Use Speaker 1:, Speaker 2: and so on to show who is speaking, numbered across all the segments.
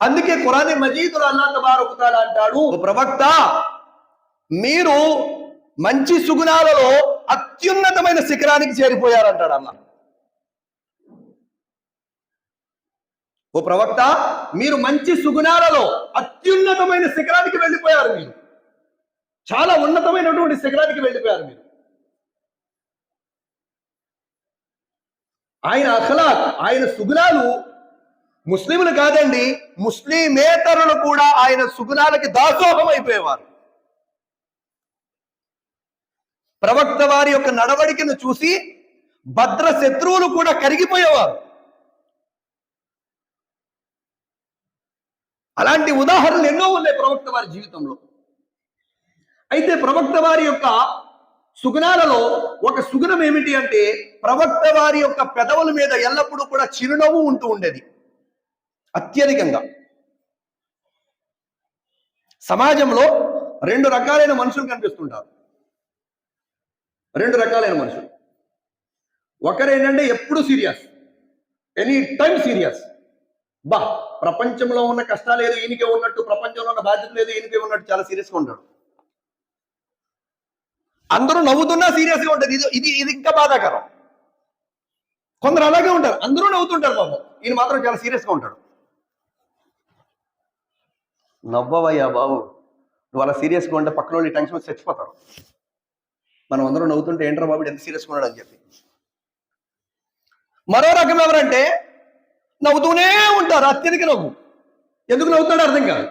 Speaker 1: అందుకే కురాని మజీదులు అల్లా తబారకుతాడు అంటాడు "ఓ ప్రవక్త మీరు మంచి సుగుణాలలో అత్యున్నతమైన శిఖరానికి చేరిపోయారంటాడు అన్న ఓ ప్రవక్త మీరు మంచి సుగుణాలలో అత్యున్నతమైన శిఖరానికి వెళ్ళిపోయారు మీరు. చాలా ఉన్నతమైనటువంటి శిఖరానికి వెళ్ళిపోయారు మీరు. ఆయన అఖలాక్ ఆయన సుగుణాలు ముస్లింలు కాదండి ముస్లిమేతరులు కూడా ఆయన సుగుణాలకి దాసోహం అయిపోయేవారు. ప్రవక్త వారి యొక్క నడవడికను చూసి భద్ర శత్రువులు కూడా కరిగిపోయేవారు. అలాంటి ఉదాహరణలు ఎన్నో ఉన్నాయి ప్రవక్త వారి జీవితంలో. అయితే ప్రవక్త వారి యొక్క సుగుణాలలో ఒక సుగుణం ఏమిటి అంటే ప్రవక్త వారి యొక్క పెదవుల మీద ఎల్లప్పుడూ కూడా చిరునవ్వు ఉంటూ ఉండేది. అత్యధికంగా. సమాజంలో రెండు రకాలైన మనుషులు కనిపిస్తుంటారు. రెండు రకాలైన మనుషులు. ఒకరేంటంటే ఎప్పుడు సీరియస్. Any time serious. బా ప్రపంచంలో ఉన్న కష్టాలు ఏదో ఈయనకే ఉన్నట్టు ప్రపంచంలో ఉన్న బాధ్యత లేదు ఈయనకే ఉన్నట్టు చాలా సీరియస్గా ఉంటాడు అందరూ నవ్వుతున్నా సీరియస్గా ఉంటుంది ఇది ఇది ఇది ఇంకా బాధాకరం. కొందరు అలాగే ఉంటారు. అందరూ నవ్వుతుంటారు బాబు ఈయన మాత్రం చాలా సీరియస్గా ఉంటాడు. నవ్వవయ్యా బాబు. నువ్వు అలా సీరియస్గా ఉంటే పక్కన వాళ్ళు టెన్షన్ వచ్చి చచ్చిపోతారు. మనం అందరూ నవ్వుతుంటే ఏంట్రా బాబు ఎంత సీరియస్గా ఉన్నాడు అని చెప్పి. మరో రకం ఎవరంటే నవ్వుతూనే ఉంటారు అత్యధిక నవ్వు. ఎందుకు నవ్వుతాడో అర్థం కాదు.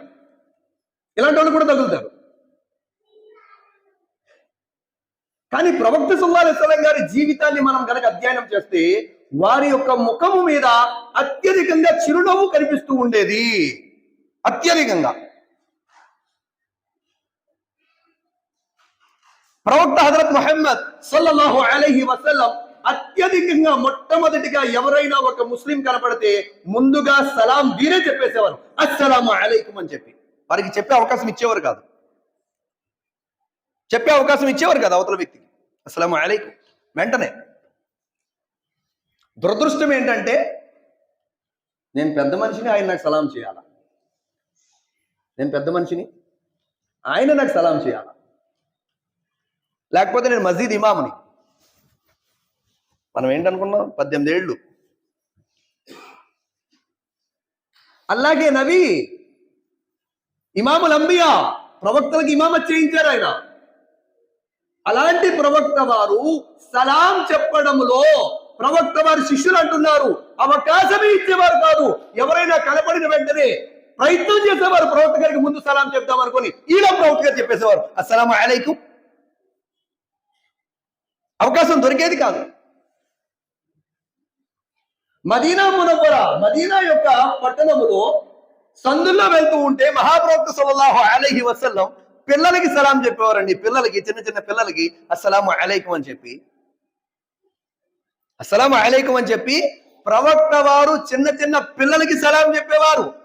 Speaker 1: ఇలాంటి వాళ్ళు కూడా తగులుతారు. కానీ ప్రవక్త సుల్లాహం గారి జీవితాన్ని మనం కనుక అధ్యయనం చేస్తే వారి యొక్క ముఖము మీద అత్యధికంగా చిరునవ్వు కనిపిస్తూ ఉండేది. అత్యధికంగా. ప్రవక్త హజరత్ మొహమ్మద్ సల్లల్లాహు అలైహి వసల్లం అత్యధికంగా మొట్టమొదటిగా ఎవరైనా ఒక ముస్లిం కనపడితే ముందుగా సలాం వీరే చెప్పేసేవారు. అస్సలాము అలైకుం అని చెప్పి. వారికి చెప్పే అవకాశం ఇచ్చేవారు కాదు. చెప్పే అవకాశం ఇచ్చేవారు కదా అవతల వ్యక్తికి. అస్సలాము అలైకుం. వెంటనే. దురదృష్టం ఏంటంటే నేను పెద్ద మనిషిని ఆయన నాకు సలాం చేయాలా? నేను పెద్ద మనిషిని? ఆయన నాకు సలాం చేయాలి? లేకపోతే నేను మస్జిద్ ఇమాముని? మనం ఏంటనుకున్నాం? పద్దెనిమిది ఏళ్ళు. అలాగే నవి ఇమాముల్ అంబియా! ప్రవక్తలకు ఇమామత్ చేయించారు ఆయన. అలాంటి ప్రవక్త వారు సలాం చెప్పడంలో ప్రవక్త వారి శిష్యులు అంటున్నారు అవకాశమే ఇచ్చేవారు కాదు. ప్రయత్నం చేసేవారు. ప్రవక్త గారికి ముందు సలాం చెప్దాం అనుకుని ఈలో ప్రవక్త గారు చెప్పేసేవారు. అస్సలాం అలైకుం. అవకాశం దొరికేది కాదు. మదీనా మునవ్వర మదీనా యొక్క పట్టణములో సందుల్లో వెళ్తూ ఉంటే మహాప్రవక్త సల్లల్లాహు అలైహి వసల్లం పిల్లలకి సలాం చెప్పేవారండి. పిల్లలకి చిన్న చిన్న పిల్లలకి అస్సలాము అలైకుం అని చెప్పి. అస్సలాము అలైకుం అని చెప్పి ప్రవక్త వారు చిన్న చిన్న పిల్లలకి సలాం చెప్పేవారు.